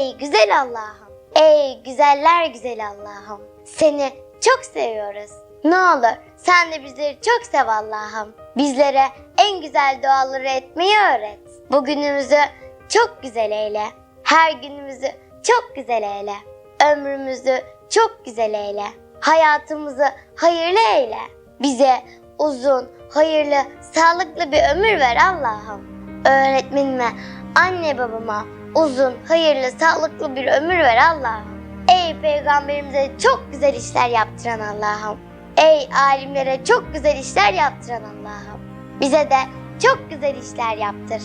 Ey güzel Allah'ım. Ey güzeller güzel Allah'ım. Seni çok seviyoruz. Ne olur sen de bizleri çok sev Allah'ım. Bizlere en güzel duaları etmeyi öğret. Bugünümüzü çok güzel eyle. Her günümüzü çok güzel eyle. Ömrümüzü çok güzel eyle. Hayatımızı hayırlı eyle. Bize uzun, hayırlı, sağlıklı bir ömür ver Allah'ım. Öğretmenime, anne babama uzun, hayırlı, sağlıklı bir ömür ver Allah'ım. Ey peygamberimize çok güzel işler yaptıran Allah'ım. Ey alimlere çok güzel işler yaptıran Allah'ım. Bize de çok güzel işler yaptır.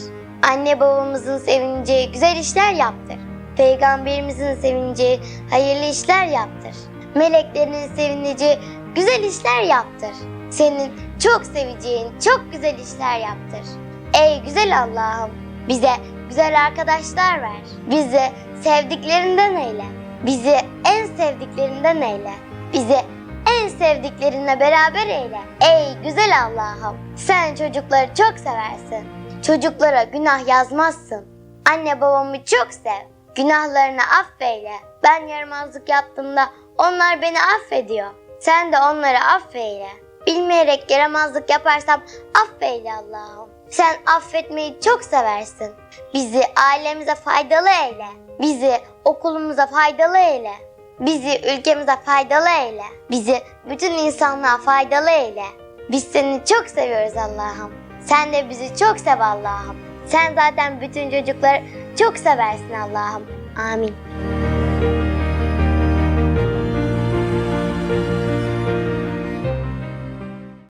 Anne babamızın sevineceği güzel işler yaptır. Peygamberimizin sevineceği hayırlı işler yaptır. Meleklerin sevineceği güzel işler yaptır. Senin çok seveceğin çok güzel işler yaptır. Ey güzel Allah'ım bize güzel arkadaşlar ver. Bizi sevdiklerinden eyle. Bizi en sevdiklerinden eyle. Bizi en sevdiklerinle beraber eyle. Ey güzel Allah'ım sen çocukları çok seversin. Çocuklara günah yazmazsın. Anne babamı çok sev. Günahlarını affeyle. Ben yaramazlık yaptığımda onlar beni affediyor. Sen de onları affeyle. Bilmeyerek yaramazlık yaparsam affeyle Allah'ım. Sen affetmeyi çok seversin. Bizi ailemize faydalı eyle. Bizi okulumuza faydalı eyle. Bizi ülkemize faydalı eyle. Bizi bütün insanlığa faydalı eyle. Biz seni çok seviyoruz Allah'ım. Sen de bizi çok sev Allah'ım. Sen zaten bütün çocukları çok seversin Allah'ım. Amin.